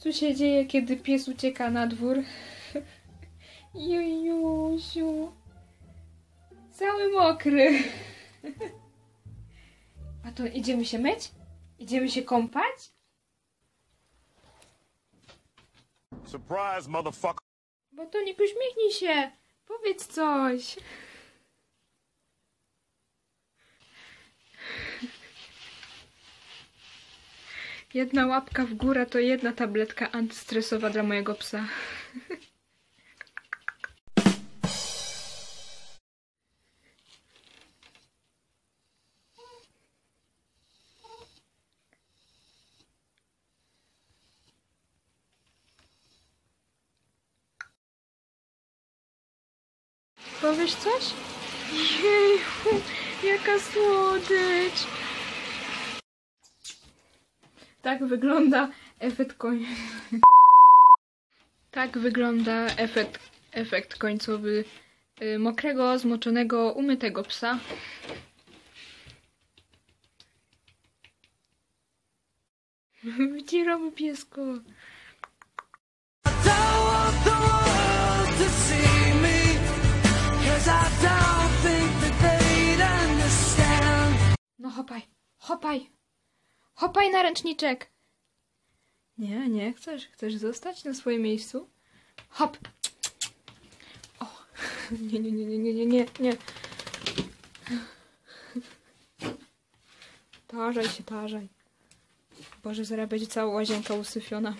Co się dzieje, kiedy pies ucieka na dwór? Jujusiu. Cały mokry. A to idziemy się myć? Idziemy się kąpać? Surprise, motherfucker. Bo to nie uśmiechnij się. Powiedz coś. Jedna łapka w górę to jedna tabletka antystresowa dla mojego psa. Powiesz coś? Jeju, jaka słodycz! Tak wygląda efekt koń... Tak wygląda efekt, efekt końcowy y, mokrego, zmoczonego, umytego psa. Wycieramy piesko. No hopaj, hopaj. Hopaj na ręczniczek. Nie, nie chcesz. Chcesz zostać na swoim miejscu? Hop. O. Nie, nie, nie, nie, nie, nie, nie, nie. Tarzaj się, tarzaj. Boże, zaraz będzie cała łazienka usyfiona.